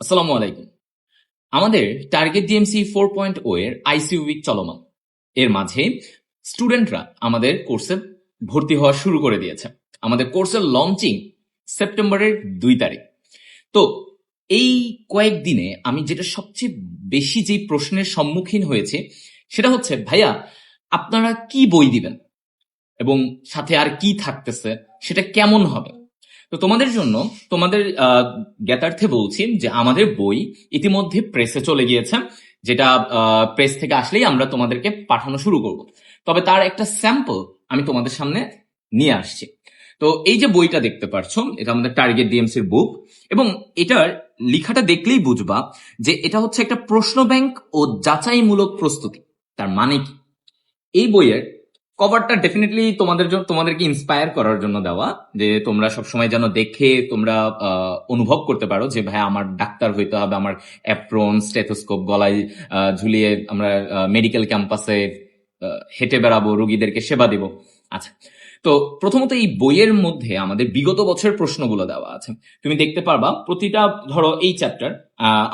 আসসালামু আলাইকুম। আমাদের target DMC four point O এর আইসিইউ উইক চলমান। এর মাঝে স্টুডেন্টরা আমাদের কোর্সে ভর্তি হওয়া শুরু করে দিয়েছে। আমাদের কোর্সের লঞ্চিং সেপ্টেম্বরের দুই তারিখ। তো এই কয়েকদিনে আমি যেটা সবচেয়ে বেশি যে প্রশ্নের সম্মুখীন হয়েছে, সেটা হচ্ছে, ভাইয়া, আপনারা কি বই দিবেন? এবং সাথে আর কি থাকতেছে? সেটা কেমন হবে? তো তোমাদের জন্য তোমাদের জ্ঞাতার্থে বলছি যে আমাদের বই ইতিমধ্যে প্রেসে চলে গিয়েছে, যেটা প্রেস থেকে আসলেই আমরা তোমাদেরকে পাঠানো শুরু করব। তবে তার একটা স্যাম্পল আমি তোমাদের সামনে নিয়ে আসছি। তো এই যে বইটা দেখতে পারছ, এটা আমাদের টার্গেট ডিএমসির বুক এবং এটার লেখাটা দেখলেই বুঝবা যে এটা হচ্ছে একটা প্রশ্ন ব্যাংক ও যাচাইমূলক প্রস্তুতি। তার মানে কি? এই বইয়ের কভারটা ডেফিনেটলি তোমাদের জন্য তোমাদেরকে ইন্সপায়ার করার জন্য দেওয়া, যে তোমরা সবসময় যেন দেখে তোমরা অনুভব করতে পারো যে, ভাই, আমার ডাক্তার হইতে হবে, আমার অ্যাপ্রন স্টেথোস্কোপ গলায় ঝুলিয়ে আমরা মেডিকেল ক্যাম্পাসে হেঁটে বেড়াবো, রোগীদেরকে সেবা দেব। আচ্ছা তো প্রথমত এই বইয়ের মধ্যে আমাদের বিগত বছরের প্রশ্নগুলো দেওয়া আছে। তুমি দেখতে পারবা, প্রতিটা, ধরো, এই চ্যাপ্টার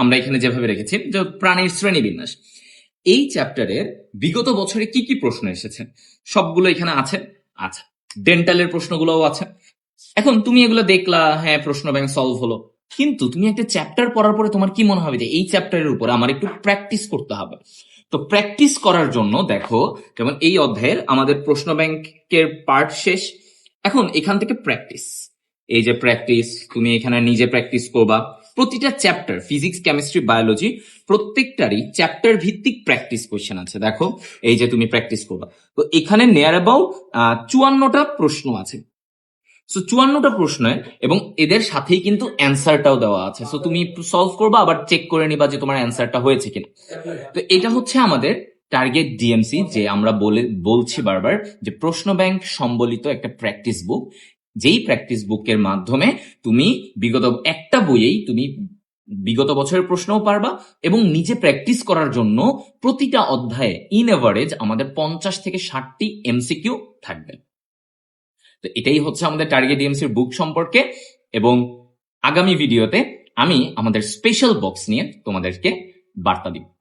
আমরা এখানে যেভাবে রেখেছি, যে প্রাণীর শ্রেণীবিন্যাস। এই চ্যাপ্টারের বিগত বছরে কি কি প্রশ্ন এসেছে? সবগুলো এখানে আছে? আচ্ছা ডেন্টালের প্রশ্নগুলোও আছে। এখন তুমি এগুলো দেখলা হ্যাঁ প্রশ্ন ব্যাংক সলভ হলো। কিন্তু তুমি একটা চ্যাপ্টার পড়ার পরে তোমার কি মনে হবে যে এই চ্যাপ্টারের উপর আমার একটু প্র্যাকটিস করতে হবে? তো প্র্যাকটিস করার জন্য দেখো, যেমন এই অধ্যায়ের আমাদের প্রশ্ন ব্যাংকের পার্ট শেষ। এখন এখান থেকে প্র্যাকটিস এই যে প্র্যাকটিস তুমি এখানে নিজে প্র্যাকটিস করবা। প্রতিটা চ্যাপ্টার ফিজিক্স কেমিস্ট্রি বায়োলজি প্রত্যেকটারই চ্যাপ্টার ভিত্তিক প্র্যাকটিস কোয়েশ্চেন আছে। দেখো, এই যে তুমি প্র্যাকটিস করবা। তো এখানে নিয়ার অ্যাবাউট চুয়ান্নটা প্রশ্ন আছে। সো চুয়ান্নটা প্রশ্নে এবং এদের সাথেই কিন্তু অ্যান্সারটাও দেওয়া আছে। সো তুমি সলভ করবা, আবার চেক করে নিবা যে তোমার অ্যান্সারটা হয়েছে কিনা। তো এটা হচ্ছে আমাদের টার্গেট ডিএমসি যে আমরা বলে, বলছি বারবার যে প্রশ্ন ব্যাংক সম্বলিত একটা প্র্যাকটিস বুক যেই প্র্যাকটিস বুকের মাধ্যমে তুমি বিগত একটা বইয়েই তুমি বিগত বছরের প্রশ্নও পারবা এবং নিজে প্র্যাকটিস করার জন্য প্রতিটা অধ্যায়ে ইন এভারেজ আমাদের পঞ্চাশ থেকে ষাটটি এমসিকিউ থাকবে। তো এটাই হচ্ছে আমাদের টার্গেট ডিএমসির বুক সম্পর্কে এবং আগামী ভিডিওতে আমি আমাদের স্পেশাল বক্স নিয়ে তোমাদেরকে বার্তা দিব।